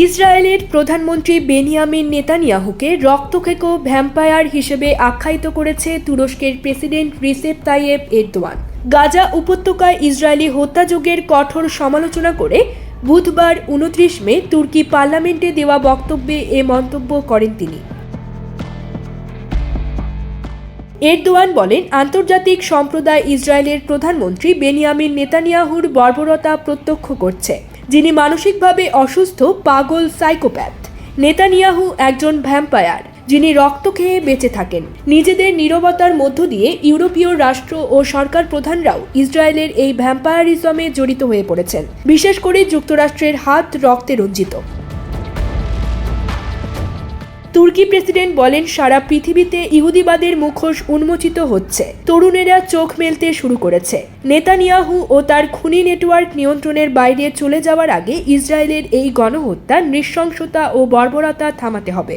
ইসরায়েলের প্রধানমন্ত্রী Benjamin নেতানিয়াহুকে রক্তখেকো vampire হিসেবে আখ্যায়িত করেছে তুরস্কের president Recep Tayyip Erdogan. Gaza উপত্যকায় ইসরায়েলি হত্যাযজ্ঞের কঠোর সমালোচনা করে বুধবার উনত্রিশ মে তুর্কি পার্লামেন্টে দেওয়া বক্তব্যে এ মন্তব্য করেন তিনি। এরদোয়ান বলেন, আন্তর্জাতিক সম্প্রদায় ইসরায়েলের প্রধানমন্ত্রী বেনিয়ামিন নেতানিয়াহুর বর্বরতা প্রত্যক্ষ করছে। যিনি মানসিকভাবে অসুস্থ, পাগল, সাইকোপ্যাথ। নেতানিয়াহু একজন ভ্যাম্পায়ার, যিনি রক্ত খেয়ে বেঁচে থাকেন। নিজেদের নিরবতার মধ্য দিয়ে ইউরোপীয় রাষ্ট্র ও সরকার প্রধানরাও ইসরায়েলের এই ভ্যাম্পায়ারিজমে জড়িত হয়ে পড়েছেন। বিশেষ করে যুক্তরাষ্ট্রের হাত রক্তে রঞ্জিত। তুর্কি প্রেসিডেন্ট বলেন, সারা পৃথিবীতে ইহুদিবাদের মুখোশ উন্মোচিত হচ্ছে। তরুণেরা চোখ মেলতে শুরু করেছে। নেতানিয়াহু ও তার খুনি নেটওয়ার্ক নিয়ন্ত্রণের বাইরে চলে যাওয়ার আগে ইসরায়েলের এই গণহত্যা নৃশংসতা ও বর্বরতা থামাতে হবে।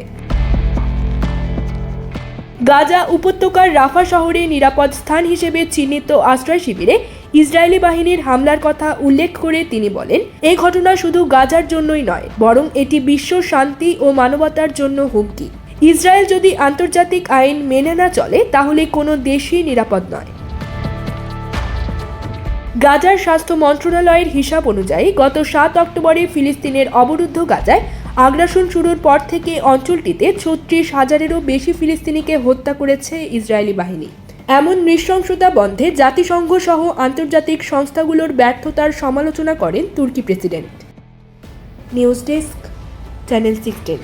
গাজা উপত্যকার রাফা শহরে নিরাপদ স্থান হিসেবে চিহ্নিত আশ্রয় শিবিরে ইসরায়েলি বাহিনীর হামলার কথা উল্লেখ করে তিনি বলেন এই ঘটনা শুধু গাজার জন্যই নয়, বরং এটি বিশ্ব শান্তি ও মানবতার জন্য হুমকি। ইসরায়েল যদি আন্তর্জাতিক আইন মেনে না চলে, তাহলে কোনো দেশই নিরাপদ নয়। গাজার স্বাস্থ্য মন্ত্রণালয়ের হিসাব অনুযায়ী, গত সাত অক্টোবরে ফিলিস্তিনের অবরুদ্ধ গাজায় আগ্রাসন শুরুর পর থেকে অঞ্চলটিতে ছত্রিশ হাজারেরও বেশি ফিলিস্তিনিকে হত্যা করেছে ইসরায়েলি বাহিনী। এমন নৃশংসতা বন্ধে জাতিসংঘ সহ আন্তর্জাতিক সংস্থাগুলোর ব্যর্থতার সমালোচনা করেন তুর্কি president. News desk, channel sixteen.